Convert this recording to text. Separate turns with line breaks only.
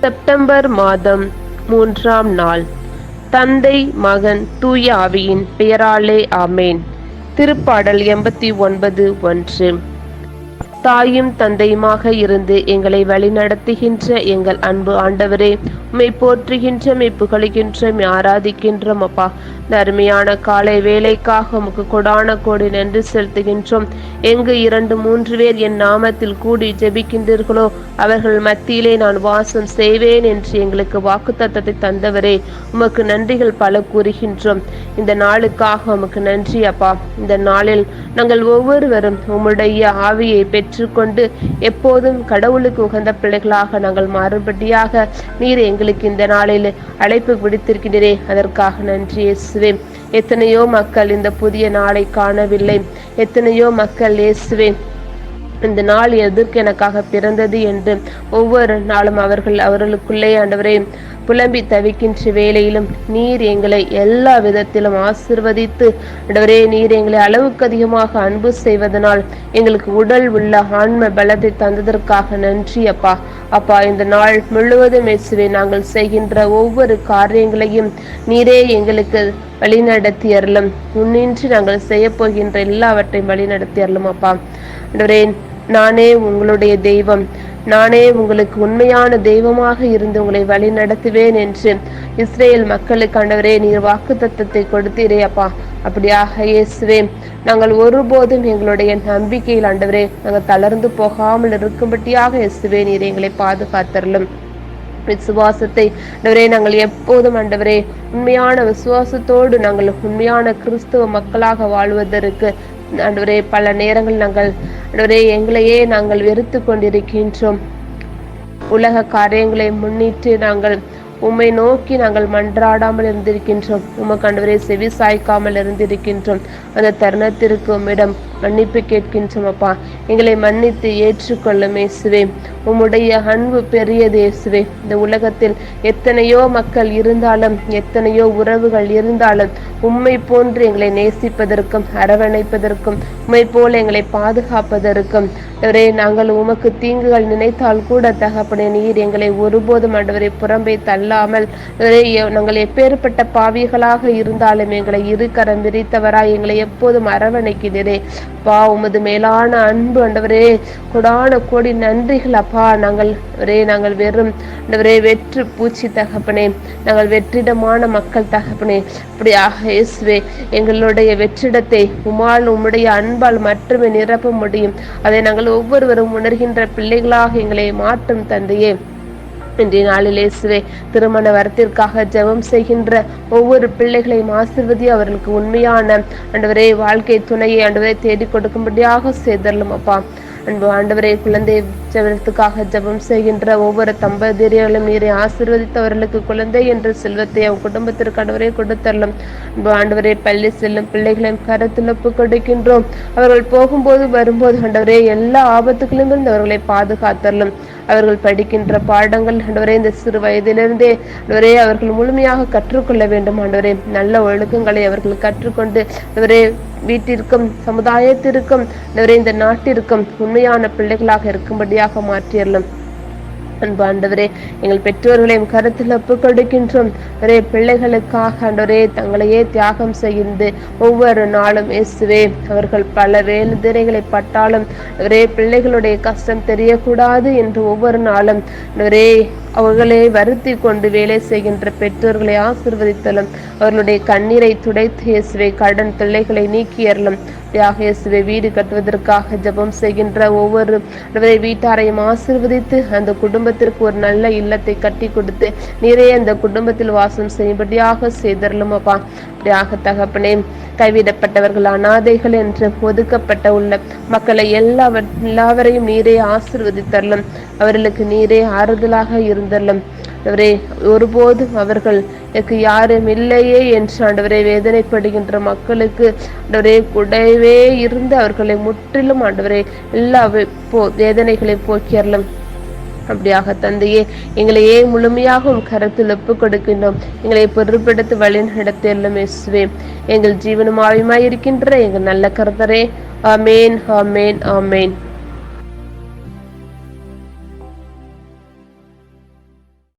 September மாதம் மூன்றாம் நாள். தந்தை மகன் தூய ஆவியின் பெயராலே ஆமேன். திருப்பாடல் எண்பத்தி ஒன்பது ஒன்று. தாயும் தந்தையுமாக இருந்து எங்களை வழிநடத்துகின்ற எங்கள் அன்பு ஆண்டவரே உம்மை போற்றுகின்ற மெய் புகழுகின்ற மெய் ஆராதிக்கின்றோம் அப்பா. இந்த அருமையான காலை வேலைக்காக உமக்கு கொடான கோடி நன்றி செலுத்துகின்றோம். எங்கு இரண்டு மூன்று பேர் என் நாமத்தில் கூடி ஜெபிக்கின்றீர்களோ அவர்கள் மத்தியிலே நான் வாசம் செய்வேன் என்று எங்களுக்கு வாக்குத்தத்தத்தை தந்தவரே உமக்கு நன்றிகள் பல கூறுகின்றோம். இந்த நாளுக்காக உமக்கு நன்றி அப்பா. இந்த நாளில் நாங்கள் ஒவ்வொருவரும் உம்முடைய ஆவியை பெற்றுக்கொண்டு எப்போதும் கடவுளுக்கு உகந்த பிள்ளைகளாக நாங்கள் மாறுபடியாக நீர் எங்களுக்கு இந்த நாளில் அழைப்பு விடுத்திருக்கிறீரே அதற்காக நன்றி இயேசுவே எத்தனையோ மக்கள் இந்த புதிய நாளை காணவில்லை. எத்தனையோ மக்கள் இயேசுவே இந்த நாள் எதற்கு எனக்காக பிறந்தது என்று ஒவ்வொரு நாளும் அவர்கள் அவர்களுக்குள்ளே ஆண்டவரே புலம்பி தவிக்கின்ற வேலையிலும் நீர் எங்களை எல்லா விதத்திலும் ஆசிர்வதித்து ஆண்டவரே நீர் எங்களை அளவுக்கு அதிகமாக அன்பு செய்வதனால் எங்களுக்கு உடல் உள்ள ஆன்ம பலத்தை தந்ததற்காக நன்றி அப்பா. அப்பா இந்த நாள் முழுவதும் இயேசுவே நாங்கள் செய்கின்ற ஒவ்வொரு காரியங்களையும் நீரே எங்களுக்கு வழிநடத்தி அருளும். முன்னின்று நாங்கள் செய்ய போகின்ற எல்லாவற்றையும் வழிநடத்தி அருளும் அப்பா. நானே உங்களுடைய தெய்வம். நானே உங்களுக்கு உண்மையான தெய்வமாக இருந்து உங்களை வழி நடத்துவேன் என்று இஸ்ரேல் மக்களுக்கு ஆண்டவரே நீர் வாக்கு தத்தத்தை கொடுத்தீரே அப்பா. அப்படியாக இயேசுவே நாங்கள் ஒருபோதும் எங்களுடைய நம்பிக்கையில் ஆண்டவரே நாங்கள் தளர்ந்து போகாமல் இருக்கும்படியாக இயேசுவே நீர் எங்களை பாதுகாத்தரலும் விசுவாசத்தை ஆண்டவரே நாங்கள் எப்போதும் ஆண்டவரே உண்மையான விசுவாசத்தோடு நாங்கள் உண்மையான கிறிஸ்துவ மக்களாக வாழ்வதற்கு ஆண்டவரே பல நேரங்கள் நாங்கள் ஆண்டவரே எங்களையே நாங்கள் வெறுத்து கொண்டிருக்கின்றோம். உலக காரியங்களை முன்னிட்டு நாங்கள் உம்மை நோக்கி நாங்கள் மன்றாடாமல் இருந்திருக்கின்றோம். உமக்கு ஆண்டவரே செவி சாய்க்காமல் இருந்திருக்கின்றோம். அந்த தருணத்திற்கு உம்மிடம் மன்னிப்பு கேட்கின்றோம் அப்பா எங்களை மன்னித்து ஏற்றுக்கொள்ளும் இயேசுவே. உம்முடைய அன்பு பெரியது இயேசுவே. இந்த உலகத்தில் எத்தனையோ மக்கள் இருந்தாலும் எத்தனையோ உறவுகள் இருந்தாலும் உம்மை போன்று எங்களை நேசிப்பதற்கும் அரவணைப்பதற்கும் உம்மை போல எங்களை பாதுகாப்பதற்கும். அவரே நாங்கள் உமக்கு தீங்குகள் நினைத்தால் கூட தகப்பனே நீர் எங்களை ஒருபோதும் ஆண்டவரை புறம்பே தள்ளாமல் நாங்கள் எப்பேற்பட்ட பாவிகளாக இருந்தாலும் எங்களை இரு கரம் விரித்தவராய் எங்களை எப்போதும் அரவணைக்கிறேன் பா உமது மேலான அன்பு ஆண்டவரே கொடான கோடி நன்றிகள் அப்பா. நாங்கள் ஒரே நாங்கள் வெறும் ஆண்டவரே வெற்று பூச்சி தகப்பனே நாங்கள் வெற்றிடமான மக்கள் தகப்பனே. அப்படியாக இயேசுவே எங்களுடைய வெற்றிடத்தை உமால் உம்முடைய அன்பால் மட்டுமே நிரப்ப முடியும். அதை நாங்கள் ஒவ்வொருவரும் உணர்கின்ற பிள்ளைகளாக எங்களை மாற்றும் தந்தையே. இன்றைய நாளில் இயேசுவே திருமண வரத்திற்காக ஜெபம் செய்கின்ற ஒவ்வொரு பிள்ளைகளையும் ஆசிர்வதி அவர்களுக்கு உண்மையான ஆண்டவரே வாழ்க்கை துணையை ஆண்டவரை தேடி கொடுக்கும்படியாக செய்தரலும் அப்பா. அன்பு ஆண்டவரே குழந்தை ஜபத்துக்காக ஜெபம் செய்கின்ற ஒவ்வொரு தம்பதியர்களும் நீரை ஆசிர்வதித்தவர்களுக்கு குழந்தை என்ற செல்வத்தை அவன் குடும்பத்திற்கு ஆண்டவரே கொடுத்தரலும். அன்பு ஆண்டவரே பள்ளி செல்லும் பிள்ளைகளையும் கருத்துழப்பு கொடுக்கின்றோம். அவர்கள் போகும்போது வரும்போது ஆண்டவரே எல்லா ஆபத்துகளிலும் இருந்து அவர்களை பாதுகாத்தரலும். அவர்கள் படிக்கின்ற பாடங்கள் ஆண்டவரே இந்த சிறு வயதிலிருந்தே ஆண்டவரே அவர்கள் முழுமையாக கற்றுக்கொள்ள வேண்டும். ஆண்டவரே நல்ல ஒழுக்கங்களை அவர்கள் கற்றுக்கொண்டு ஆண்டவரே வீட்டிற்கும் சமுதாயத்திற்கும் ஆண்டவரே இந்த நாட்டிற்கும் உண்மையான பிள்ளைகளாக இருக்கும்படியாக மாற்றியறலும் அன்பு ஆண்டவரே எங்கள் பெற்றோர்களையும் கருத்தில் ஒப்புக் கொடுக்கின்றோம் ஒரே பிள்ளைகளுக்காக ஆண்டவரே தங்களையே தியாகம் செய்து ஒவ்வொரு நாளும் இயேசுவே அவர்கள் பல வேலுதிரைகளை பட்டாலும் ஒரே பிள்ளைகளுடைய கஷ்டம் தெரியக்கூடாது என்று ஒவ்வொரு நாளும் ஒரே அவர்களை வருத்தி கொண்டு வேலை செய்கின்ற பெற்றோர்களை ஆசிர்வதித்தலும் அவர்களுடைய கண்ணீரை துடைத்து இயேசுவை கடன் தொல்லைகளை நீக்கியறலும் தியாக இயேசுவை வீடு கட்டுவதற்காக ஜெபம் செய்கின்ற ஒவ்வொரு வீட்டாரையும் ஆசிர்வதித்து அந்த குடும்பத்திற்கு ஒரு நல்ல இல்லத்தை கட்டி கொடுத்து நிறைய அந்த குடும்பத்தில் வாசம் செய்யும்படியாக செய்தரலும் அப்பா. அப்படியாக தகப்பனே கைவிடப்பட்டவர்கள் அனாதைகள் என்று ஒதுக்கப்பட்ட உள்ள மக்களை எல்லாவர் எல்லாவரையும் நீரே ஆசிர்வதித்தரலும் அவர்களுக்கு நீரே ஆறுதலாக இருந்தரலும். அவரே ஒருபோதும் அவர்கள் எனக்கு யாரும் இல்லையே என்று ஆண்டவரை வேதனைப்படுகின்ற மக்களுக்கு ஆண்டவரே கூடவே இருந்து அவர்களை முற்றிலும் ஆண்டவரே எல்லா போ வேதனைகளை போக்கியறலும் அப்படியாக தந்தையே எங்களையே முழுமையாக உன் கரத்தில் ஒப்புக் கொடுக்கின்றோம். எங்களை பொருட்படுத்தி வழி நடத்தியல்லும் இயேசுவே. எங்கள் ஜீவனும் ஆயுமாய் இருக்கின்ற எங்கள் நல்ல கருத்தரே. ஆமேன் ஆமேன் ஆமேன்.